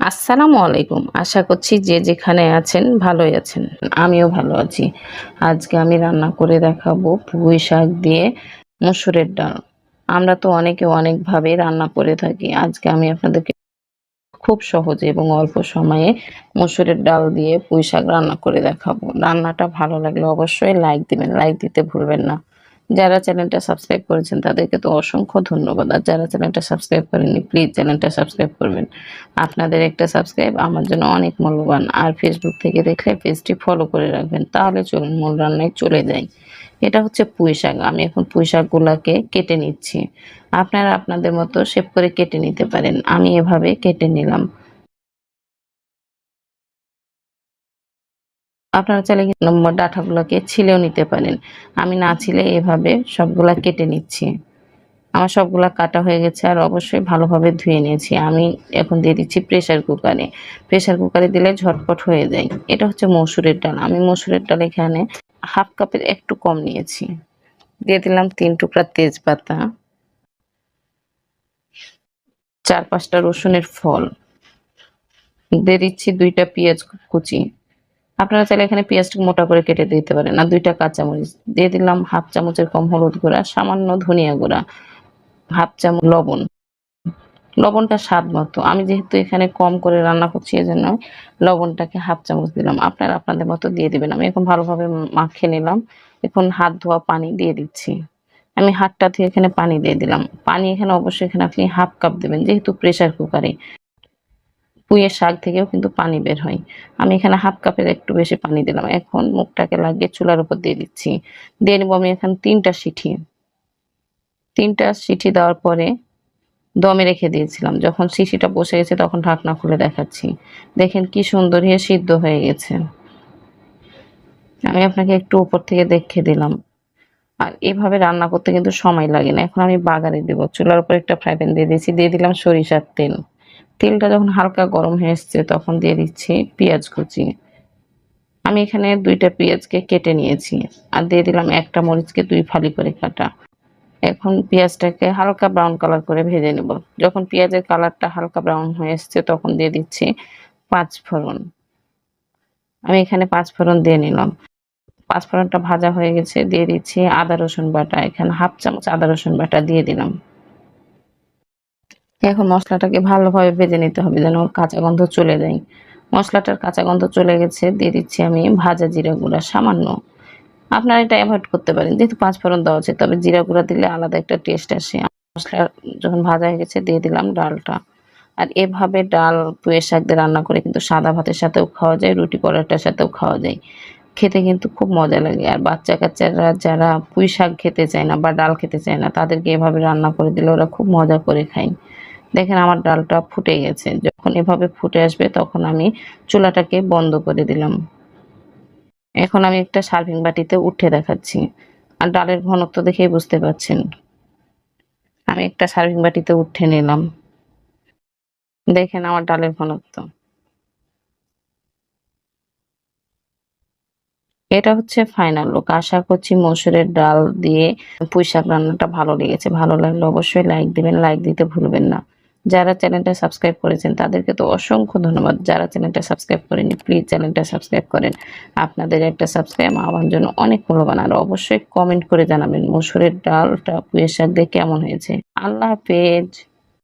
আসসালামু আলাইকুম। আশা করছি যে যেখানে আছেন ভালোই আছেন। আমিও ভালো আছি। আজকে আমি রান্না করে দেখাবো পুঁই শাক দিয়ে মসুরের ডাল। আমরা তো অনেকে অনেকভাবে রান্না করে থাকি। আজকে আমি আপনাদেরকে খুব সহজে এবং অল্প সময়ে মসুরের ডাল দিয়ে পুঁই শাক রান্না করে দেখাবো। রান্নাটা ভালো লাগলে অবশ্যই লাইক দিবেন। লাইক দিতে ভুলবেন না। যারা চ্যানেলটা সাবস্ক্রাইব করেছেন, তাদেরকে তো অসংখ্য ধন্যবাদ। আর যারা চ্যানেলটা সাবস্ক্রাইব করেননি প্লিজ চ্যানেলটা সাবস্ক্রাইব করবেন। আপনাদের একটা সাবস্ক্রাইব আমার জন্য অনেক মূল্যবান। আর ফেসবুক থেকে দেখলে পেজটি ফলো করে রাখবেন। তাহলে চলুন মূল রান্নায় চলে যাই। এটা হচ্ছে পুঁই শাক। আমি এখন পুঁই শাকগুলোকে কেটে নিচ্ছি। আপনারা আপনাদের মতো শেপ করে কেটে নিতে পারেন। আমি এভাবে কেটে নিলাম। আপনারা চাইলে নম্বর ডাঁটাগুলোকে ছিলেও নিতে পারেন। আমি না ছিলে এভাবে সবগুলা কেটে নিচ্ছি। আমার সবগুলা কাটা হয়ে গেছে আর অবশ্যই ভালোভাবে ধুয়ে নিয়েছি। আমি এখন দিয়ে দিচ্ছি প্রেশার কুকারে। প্রেশার কুকারে দিলে ঝটপট হয়ে যায়। এটা হচ্ছে মসুরের ডাল। আমি মসুরের ডাল এখানে হাফ কাপের একটু কম নিয়েছি। দিয়ে দিলাম তিন টুকরা তেজপাতা। চার পাঁচটা রসুনের ফল। দিয়ে দিচ্ছি দুইটা পেঁয়াজ কুচি। আপনারা চাইলে এখানে পেঁয়াজটা মোটা করে কেটে দিতে পারেন। আর দুইটা কাঁচামরিচ দিয়ে দিলাম হাফ চামচের কম হলুদ গুঁড়া, সামান্য ধনিয়া গুঁড়া, হাফ চামচ লবণ। লবণটা স্বাদ মতো। আমি যেহেতু এখানে কম করে রান্না করছি এই জন্য লবণটাকে হাফ চামচ দিলাম। আপনারা আপনাদের মতো দিয়ে দিবেন। আমি এখন ভালোভাবে মাখিয়ে নিলাম। এখন হাত ধোয়া পানি দিয়ে দিচ্ছি। আমি হাতটা থেকে এখানে পানি দিয়ে দিলাম। পানি এখানে অবশ্যই এখানে আপনি হাফ কাপ দেবেন, যেহেতু প্রেসার কুকারে। পুঁইয়ের শাক থেকেও কিন্তু পানি বের হয়। আমি এখানে হাফ কাপের একটু বেশি পানি দিলাম। এখন মুখটাকে লাগিয়ে চুলার উপর দিয়ে দিচ্ছি। দিয়ে নিব আমি এখানে তিনটা সিঠি তিনটা সিঠি দেওয়ার পরে দমে রেখে দিয়েছিলাম। যখন সিসিটা বসে গেছে তখন ঢাকনা খুলে দেখাচ্ছি। দেখেন কি সুন্দর হয়ে সিদ্ধ হয়ে গেছে। আমি আপনাকে একটু উপর থেকে দেখে দিলাম। আর এভাবে রান্না করতে কিন্তু সময় লাগে না। এখন আমি বাগারে দেবো। চুলার উপর একটা ফ্রাই প্যান দিয়ে দিয়েছি। দিয়ে দিলাম সরিষার তেল। তেলটা যখন হালকা গরম হয়ে এসছে, তখন দিয়ে দিচ্ছি পেঁয়াজ কুচি। আমি এখানে দুইটা পেঁয়াজকে কেটে নিয়েছি আর দিয়ে দিলাম একটা মরিচকে দুই ফালি করে কাটা। এখন পেঁয়াজটাকে হালকা ব্রাউন কালার করে ভেজে নেব। যখন পেঁয়াজের কালারটা হালকা ব্রাউন হয়ে এসছে, তখন দিয়ে দিচ্ছি পাঁচ ফোড়ন। আমি এখানে পাঁচ ফোড়ন দিয়ে নিলাম। পাঁচ ফোড়নটা ভাজা হয়ে গেছে, দিয়ে দিচ্ছি আদা রসুন বাটা। এখানে হাফ চামচ আদা রসুন বাটা দিয়ে দিলাম। এখন মশলাটাকে ভালোভাবে ভেজে নিতে হবে যেন ওর কাঁচা গন্ধ চলে যায়। মশলাটার কাঁচা গন্ধ চলে গেছে, দিয়ে দিচ্ছি আমি ভাজা জিরা গুঁড়া সামান্য। আপনারা এটা অ্যাভয়েড করতে পারেন, যেহেতু পাঁচ ফোড়ন দেওয়া আছে, তবে জিরা গুঁড়া দিলে আলাদা একটা টেস্ট আসে। মশলা যখন ভাজা হয়ে গেছে, দিয়ে দিলাম ডালটা। আর এভাবে ডাল, পুয়ের শাক দিয়ে রান্না করে কিন্তু সাদা ভাতের সাথেও খাওয়া যায়, রুটি পরোটার সাথেও খাওয়া যায়। খেতে কিন্তু খুব মজা লাগে। আর বাচ্চা কাচ্চারা যারা পুঁই শাক খেতে চায় না বা ডাল খেতে চায় না, তাদেরকে এভাবে রান্না করে দিলে ওরা খুব মজা করে খায়। দেখেন আমার ডালটা ফুটে গেছে। যখন এভাবে ফুটে আসবে, তখন আমি চুলাটাকে বন্ধ করে দিলাম। এখন আমি একটা সার্ভিং বাটিতে উঠে দেখাচ্ছি। আর ডালের ঘনত্ব দেখেই বুঝতে পারছেন আমি একটা সার্ভিং বাটিতে উঠে নিলাম। দেখেন আমার ডালের ঘনত্ব। এটা হচ্ছে ফাইনাল লুক। আশা করছি মসুরের ডাল দিয়ে পুঁই শাক রান্নাটা ভালো লেগেছে। ভালো লাগলে অবশ্যই লাইক দিবেন, লাইক দিতে ভুলবেন না। যারা চ্যানেলটা সাবস্ক্রাইব করেছেন, তাদেরকে তো অসংখ্য ধন্যবাদ। যারা চ্যানেলটা সাবস্ক্রাইব করেনি প্লিজ চ্যানেলটা সাবস্ক্রাইব করেন। আপনাদের একটা সাবস্ক্রাইব আমার জন্য অনেক মূল্যবান। আর অবশ্যই কমেন্ট করে জানাবেন, মসুরের ডালটা পুয়ের শাক দিয়ে কেমন হয়েছে। আল্লাহ হাফেজ।